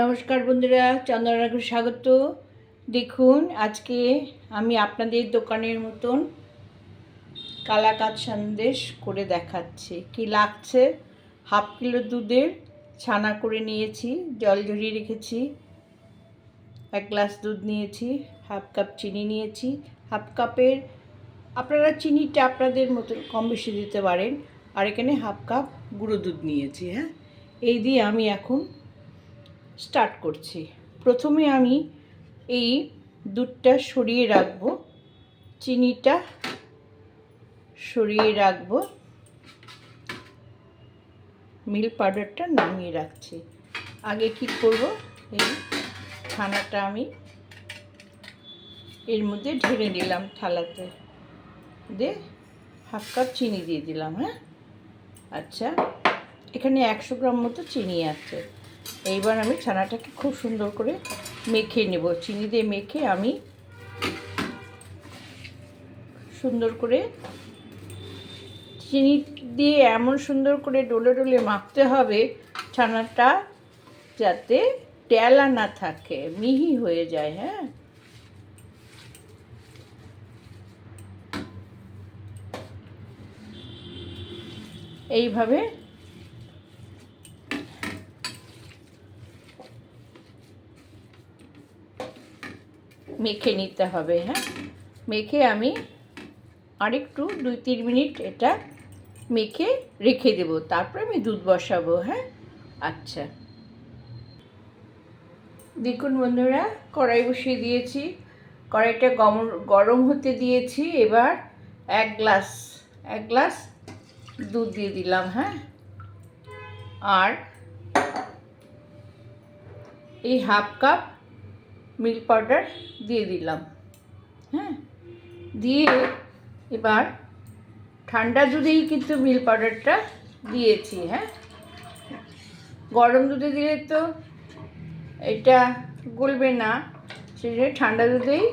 নমস্কার বন্ধুরা চন্দ্রনগর স্বাগত। দেখুন, আজকে আমি আপনাদের দোকানের মতন কালাকাত সন্দেশ করে দেখাচ্ছি। কি লাগছে? হাফ কিলো দুধের ছানা করে নিয়েছি, জল ঝরিয়ে রেখেছি। এক গ্লাস দুধ নিয়েছি, হাফ কাপ চিনি নিয়েছি। হাফ কাপের, আপনারা চিনিটা আপনাদের মতো কম বেশি দিতে পারেন। আর এখানে হাফ কাপ গুঁড়ো দুধ নিয়েছি হ্যাঁ? এই দিয়ে আমি এখন স্টার্ট করছি। প্রথমে আমি এই দুধটা সরিয়ে রাখব। চিনিটা সরিয়ে রাখব। মিল্ক পাউডারটা নামিয়ে রাখছি। আগে কি করব? এই ছানাটা আমি এর মধ্যে ঢেলে নিলাম থালাতে। দিয়ে হাফ কাপ চিনি দিয়ে দিলাম হ্যাঁ? আচ্ছা এখানে একশো গ্রাম মতো চিনি আছে। এইবার আমি ছানাটাকে খুব সুন্দর করে মেখে নেব। চিনি দিয়ে মেখে আমি সুন্দর করে চিনি দিয়ে এমন সুন্দর করে ডোলে ডলে মাখতে হবে ছানাটা যাতে ট্যালা না থাকে, মিহি হয়ে যায় হ্যাঁ? এইভাবে মেখে নিতে হবে হ্যাঁ? মেখে আমি আরেকটু দুই তিন মিনিট এটা মেখে রেখে দেব। তারপরে আমি দুধ বসাবো হ্যাঁ? আচ্ছা। দেখুন বন্ধুরা, কড়াই বসিয়ে দিয়েছি। কড়াইটা গরম গরম হতে দিয়েছি। এবার এক গ্লাস এক গ্লাস দুধ দিয়ে দিলাম হ্যাঁ? আর এই হাফ কাপ মিল্ক পাউডার দিয়ে দিলাম। হ্যাঁ? দিয়ে এবার ঠান্ডা দুধেই কিন্তু মিল্ক পাউডারটা দিয়েছি হ্যাঁ? গরম দুধে দিলে তো এটা গলবে না সেই জন্য ঠান্ডা দুধেই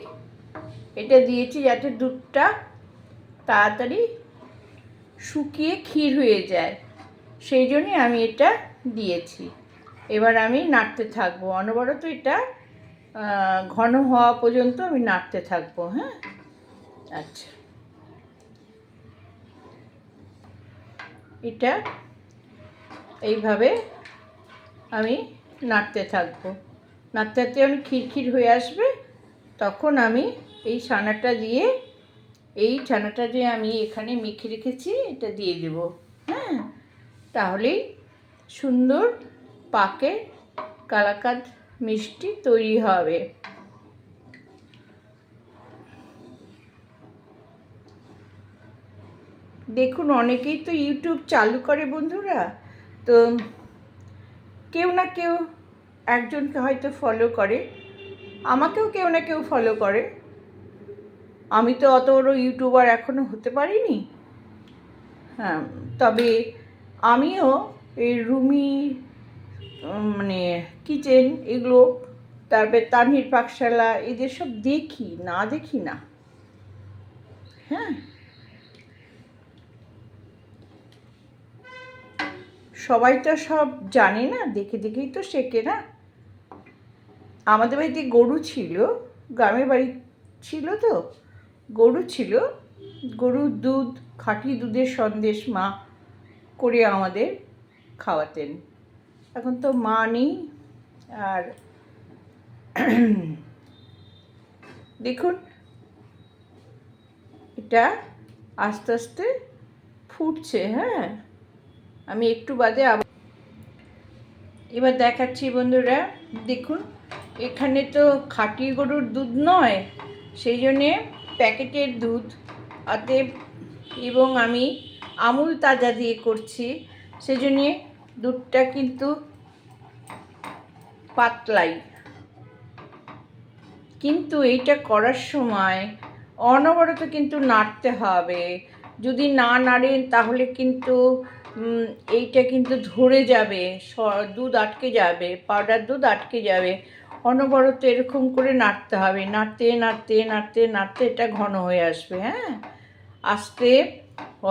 এটা দিয়েছি যাতে দুধটা তাড়াতাড়ি শুকিয়ে ক্ষীর হয়ে যায়। সেই জন্যই আমি এটা দিয়েছি। এবার আমি নাড়তে থাকব। অনবরত এটা ঘন হওয়া পর্যন্ত আমি নাড়তে থাকব হ্যাঁ? আচ্ছা। এটা এইভাবে আমি নাড়তে থাকব। নাড়তে নাড়তে আমি খিরখির হয়ে আসবে, তখন আমি এই ছানাটা দিয়ে, এই ছানাটা যে আমি এখানে মেখে রেখেছি, এটা দিয়ে দেব হ্যাঁ? তাহলেই সুন্দর পাকে কালাকাদ মিষ্টি তৈরি হবে। দেখুন, অনেকেই তো ইউটিউব চালু করে বন্ধুরা। তো কেউ না কেউ একজনকে হয়তো ফলো করে। আমাকেও কেউ না কেউ ফলো করে। আমি তো অত বড় ইউটিউবার এখনও হতে পারিনি। হ্যাঁ তবে আমিও এই রুমি মানে কিচেন, এগুলো। তারপরে তানহির পাকশালা এদের সব দেখি, না দেখি না। হ্যাঁ। সবাই তো সব জানে না, দেখে দেখেই তো শেখে না। আমাদের বাড়িতে গরু ছিল, গ্রামের বাড়ি ছিল তো। গরু ছিল গরুর দুধ, খাঁটি দুধের সন্দেশ মা করে আমাদের খাওয়াতেন। এখন তো মা নেই আর দেখুন, এটা আস্তে আস্তে ফুটছে হ্যাঁ? আমি একটু বাদে আবার এবার দেখাচ্ছি বন্ধুরা, দেখুন, এখানে তো খাঁটি গরুর দুধ নয়, সেই জন্যে প্যাকেটের দুধ, অতএব এবং আমি আমুল তাজা দিয়ে করছি, সেই জন্যে দুধটা কিন্তু পাতলাই। কিন্তু এইটা করার সময় অনবরত কিন্তু নাড়তে হবে। যদি না নাড়েন তাহলে কিন্তু এইটা কিন্তু ধরে যাবে দুধ আটকে যাবে, পাউডার দুধ আটকে যাবে। অনবরত এরকম করে নাড়তে হবে। নাড়তে নাড়তে নাড়তে নাড়তে এটা ঘন হয়ে আসবে হ্যাঁ? আস্তে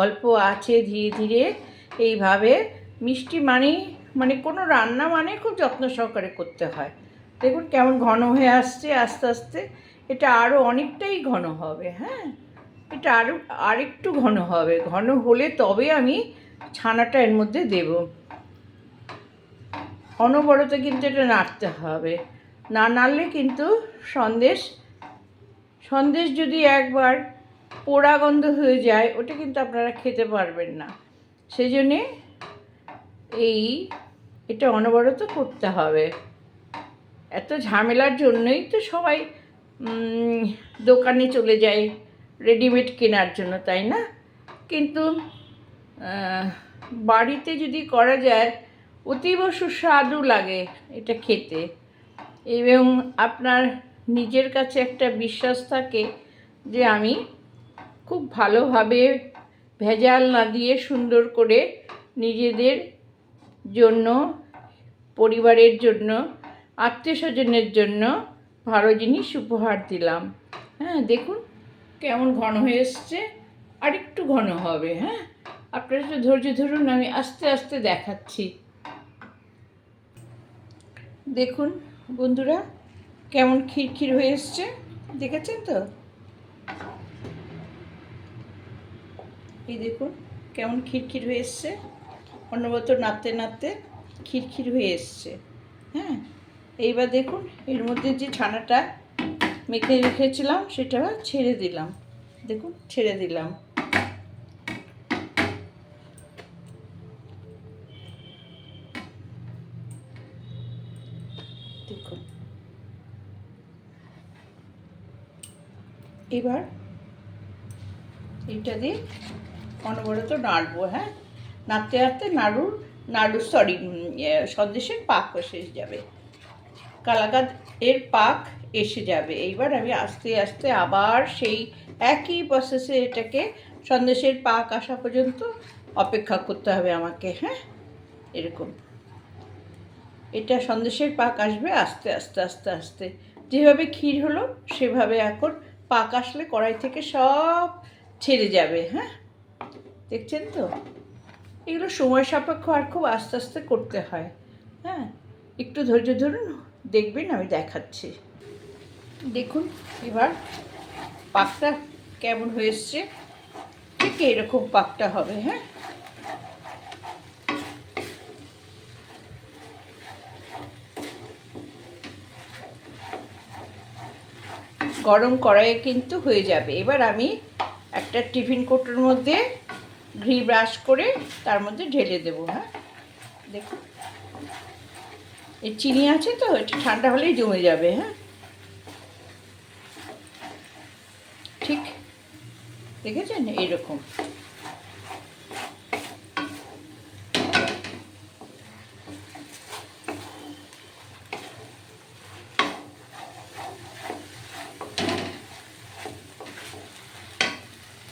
অল্প আছে ধীরে ধীরে এইভাবে মিষ্টি মানেই মানে কোনো রান্না মানে খুব যত্ন সহকারে করতে হয়। দেখুন কেমন ঘন হয়ে আসছে আস্তে আস্তে। এটা আরও অনেকটাই ঘন হবে হ্যাঁ? এটা আরও আরেকটু ঘন হবে। ঘন হলে তবে আমি ছানাটা এর মধ্যে দেব। অনবরত কিন্তু এটা নাড়তে হবে। না নাড়লে কিন্তু সন্দেশ সন্দেশ যদি একবার পোড়া গন্ধ হয়ে যায়, ওটা কিন্তু আপনারা খেতে পারবেন না। সেই জন্যে এই, এটা অনবরত করতে হবে। এত ঝামেলার জন্যই তো সবাই দোকানে চলে যায় রেডিমেড কেনার জন্য, তাই না? কিন্তু বাড়িতে যদি করা যায়, অতীব সুস্বাদু লাগে এটা খেতে। এবং আপনার নিজের কাছে একটা বিশ্বাস থাকে যে আমি খুব ভালোভাবে ভেজাল না দিয়ে সুন্দর করে নিজেদের জন্য, পরিবারের জন্য আত্মীয় স্বজনের জন্য ভালো জিনিস উপহার দিলাম। হ্যাঁ দেখুন কেমন ঘন হয়ে এসছে। আর একটু ঘন হবে হ্যাঁ? আপনারা একটু ধৈর্য ধরুন, আমি আস্তে আস্তে দেখাচ্ছি। দেখুন বন্ধুরা, কেমন খিরখির হয়ে এসছে। দেখেছেন তো? এই দেখুন, কেমন খিরখির হয়ে এসছে। অন্যবত নাড়তে নাড়তে খিরখির হয়ে এসছে। হ্যাঁ এইবার দেখুন, এর মধ্যে যে ছানাটা মেখে রেখেছিলাম, সেটা ছেড়ে দিলাম। দেখুন, ছেড়ে দিলাম। দেখুন। এবার এটা দিয়ে অনবরত নাড়বো হ্যাঁ? নাড়তে নাড়তে নাড়ুর নাড়ু সরি সন্দেশের পাক এসে যাবে। কালাকাদ এর পাক এসে যাবে। এইবার আমি আস্তে আস্তে আবার সেই একই প্রসেসে এটাকে সন্দেশের পাক আসা পর্যন্ত অপেক্ষা করতে হবে আমাকে হ্যাঁ? এরকম। এটা সন্দেশের পাক আসবে আস্তে আস্তে আস্তে আস্তে। যেভাবে ক্ষীর হলো, সেভাবে এখন পাক আসলে কড়াই থেকে সব ছেড়ে যাবে হ্যাঁ? দেখছেন তো? এগুলো সময় সাপেক্ষ আর খুব আস্তে আস্তে করতে হয়। হ্যাঁ? একটু ধৈর্য ধরুন, দেখবেন আমি দেখাচ্ছি। দেখুন, এবার পাকটা কেমন হয়ে এসছে। ঠিক এরকম পাকটা হবে হ্যাঁ? গরম কড়াইয়ে কিন্তু হয়ে যাবে। এবার আমি একটা টিফিন কোটোর মধ্যে ঘি ব্রাশ করে তার মধ্যে ঢেলে দেবো হ্যাঁ? দেখুন। এই চিনি আছে তো এটা ঠান্ডা হলেই জমে যাবে হ্যাঁ? ঠিক। দেখেছেন? এইরকম।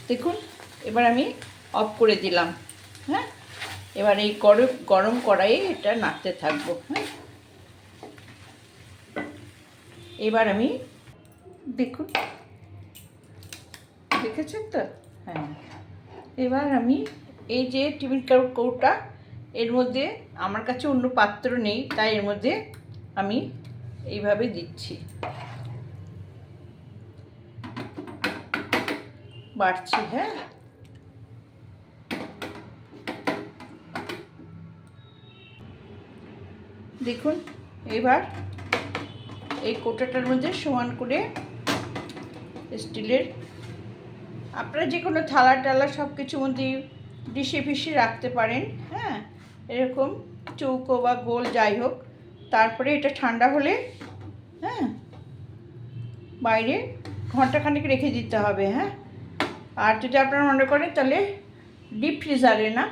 দেখুন, এবার আমি অফ করে দিলাম হ্যাঁ? এবার এই গরম গরম কড়াইয়ে এটা নাড়তে থাকব হ্যাঁ? এবার আমি দেখুন, দেখেছেন তো? হ্যাঁ। এবার আমি এই যে টিফিন কৌটা, এর মধ্যে আমার কাছে অন্য পাত্র নেই, তাই এর মধ্যে আমি এইভাবে দিচ্ছি। বাড়ছি হ্যাঁ? দেখুন, এবার এই কোটাটার মধ্যে সমান করে স্টিলের, আপনারা যে কোনো থালা টালা সব কিছুর মধ্যে ডিশে ফিশে রাখতে পারেন হ্যাঁ? এরকম চৌকো বা গোল যাই হোক, তারপরে এটা ঠান্ডা হলে হ্যাঁ? বাইরে ঘন্টাখানেক রেখে দিতে হবে হ্যাঁ? আর যদি আপনারা মনে করেন তাহলে ডিপ ফ্রিজারে না,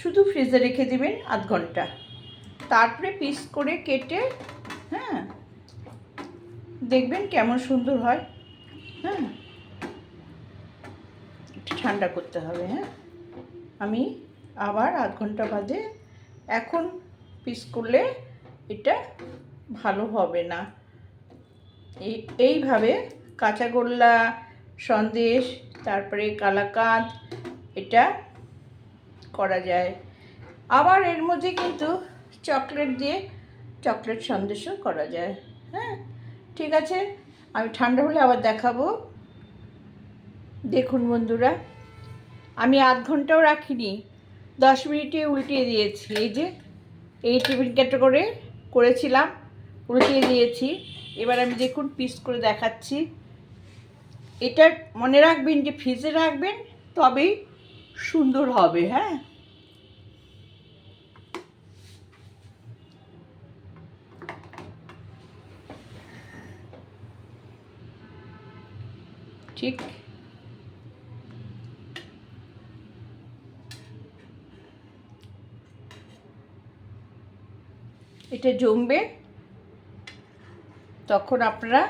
শুধু ফ্রিজে রেখে দিবেন আধ ঘণ্টা। তারপরে পিস করে কেটে হ্যাঁ দেখবেন কেমন সুন্দর হয় হ্যাঁ একটু ঠান্ডা করতে হবে হ্যাঁ আমি আবার আধ ঘণ্টা বাদে এখন পিস করলে এটা ভালো হবে না। এই, এইভাবে কাঁচাগোল্লা সন্দেশ, তারপরে কালাকাঁদ, এটা করা যায়। আবার এর মধ্যে কিন্তু চকলেট দিয়ে চকলেট সন্দেশও করা যায়। হ্যাঁ ঠিক আছে? আমি ঠান্ডা হলে আবার দেখাবো। দেখুন বন্ধুরা, আমি আধ ঘন্টাও রাখিনি, দশ মিনিটে উল্টিয়ে দিয়েছি। এই যে, এই টিফিন কেটে করে করেছিলাম, উল্টিয়ে দিয়েছি। এবার আমি দেখুন পিস করে দেখাচ্ছি। এটা মনে রাখবেন যে ফ্রিজে রাখবেন, তবেই সুন্দর হবে হ্যাঁ? ঠিক। এটা জমবে। তখন আপনারা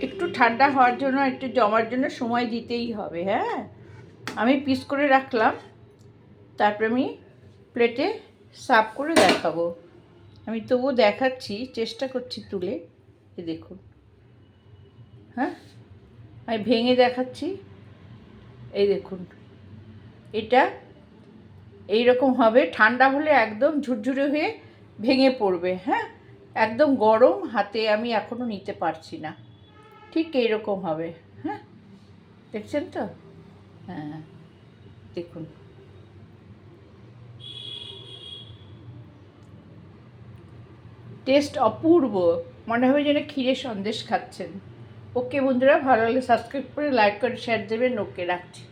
একটু ঠান্ডা হওয়ার জন্য, একটু জমার জন্য সময় দিতেই হবে হ্যাঁ? আমি পিস করে রাখলাম। তারপরে আমি প্লেটে সার্ভ করে দেখাবো। আমি তবুও দেখাচ্ছি, চেষ্টা করছি তুলে। দেখুন। হ্যাঁ? আমি ভেঙে দেখাচ্ছি। এই দেখুন। এটা এই রকম হবে, ঠান্ডা হলে একদম ঝুরঝুরে হয়ে ভেঙে পড়বে হ্যাঁ? একদম গরম হাতে আমি এখনও নিতে পারছি না। ঠিক এইরকম হবে হ্যাঁ? দেখছেন তো? হ্যাঁ দেখুন। টেস্ট অপূর্ব, মনে হবে যেন ক্ষীরে সন্দেশ খাচ্ছেন। ওকে বন্ধুরা ভালো লাগলে সাবস্ক্রাইব করে লাইক করে শেয়ার দেবেন। ওকে রাখছি।